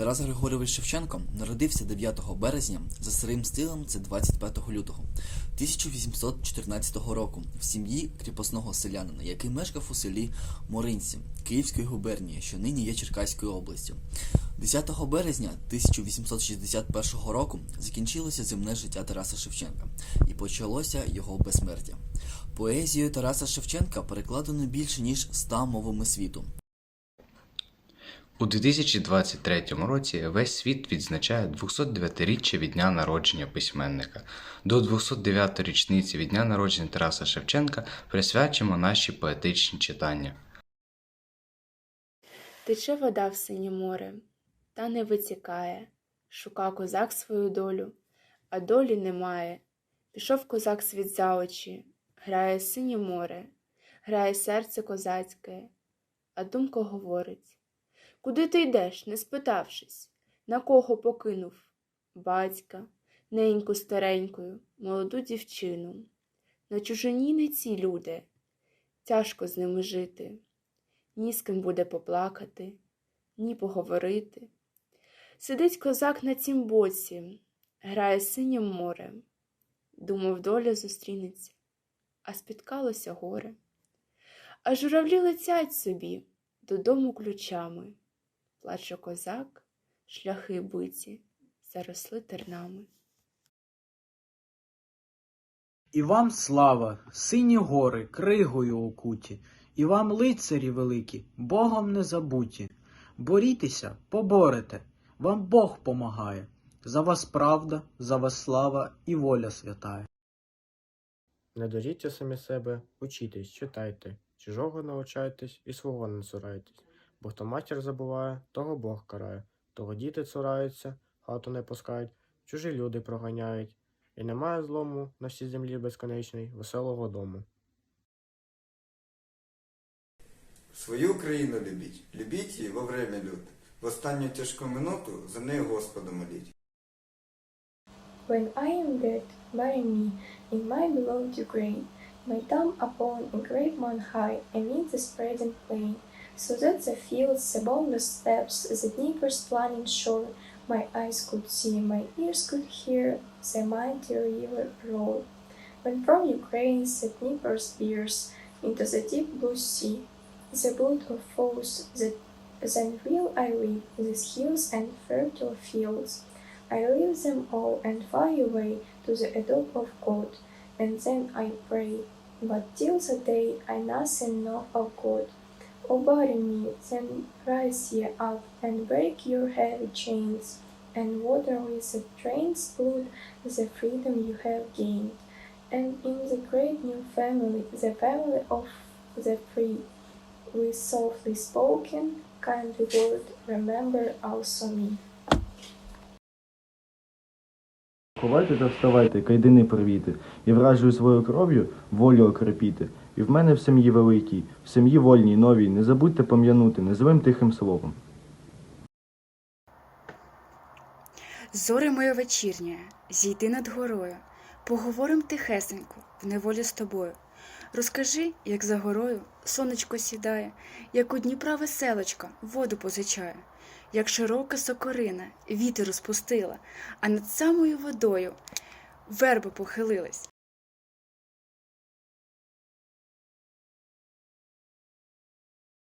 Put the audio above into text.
Тарас Григорович Шевченко народився 9 березня за старим стилем це 25 лютого 1814 року в сім'ї кріпосного селянина, який мешкав у селі Моринці Київської губернії, що нині є Черкаською областю. 10 березня 1861 року закінчилося земне життя Тараса Шевченка і почалося його безсмертя. Поезію Тараса Шевченка перекладено більше ніж 100 мовами світу. У 2023 році весь світ відзначає 209-річчя від дня народження письменника. До 209 річниці від дня народження Тараса Шевченка присвячимо наші поетичні читання. Тече вода в синє море, та не витікає. Шука козак свою долю, а долі немає. Пішов козак світ за очі, грає синє море, грає серце козацьке, а думка говорить Куди ти йдеш, не спитавшись, на кого покинув? Батька, неньку старенькою, молоду дівчину. На чужині не ці люди, тяжко з ними жити ні з ким буде поплакати, ні поговорити. Сидить козак на цім боці, грає синім морем, думав, доля зустрінеться, а спіткалося горе. А журавлі летять собі додому ключами. Плаче козак, шляхи биті, заросли тернами. І вам слава, сині гори, кригою окуті, і вам лицарі великі, Богом не забуті. Борітеся, поборете, вам Бог помагає. За вас правда, за вас слава і воля святая. Не доріться самі себе, учітесь, читайте, чужого навчайтесь і свого не цурайтесь. Бо хто матір забуває, того Бог карає, того діти цураються, хату не пускають, чужі люди проганяють, і немає злому на всій землі безконечній веселого дому. Свою країну любіть, любіть її во время люте. В останню тяжку минуту за нею Господу моліть. When I am dead, bury me in my beloved Ukraine, my tomb upon a great mount high, amid the spreading plain, so that the fields, the boundless steppes, the Dnieper's planning shore, my eyes could see, my ears could hear the mighty river roar. When from Ukraine the Dnieper bears into the deep blue sea, the blood of foes, that then will I reap these hills and fertile fields. I leave them all and fly away to the adobe of God, and then I pray. But till the day I nothing know of God. O bury me, then rise ye up and break your heavy chains, and water with the train's blood the freedom you have gained. And in the great new family, the family of the free, with softly spoken, kindly word, remember also me. Ховайте та вставайте, кайдини порвіти, і вражою свою кров'ю волю окрепіти. І в мене в сім'ї великій, в сім'ї вольній, новій, не забудьте пом'янути незлим тихим словом. Зоре моє вечірнє, зійди над горою, поговорим тихесенько, в неволі з тобою. Розкажи, як за горою сонечко сідає, як у Дніпра веселочка воду позичає, як широка сокорина вітер розпустила, а над самою водою верба похилилась,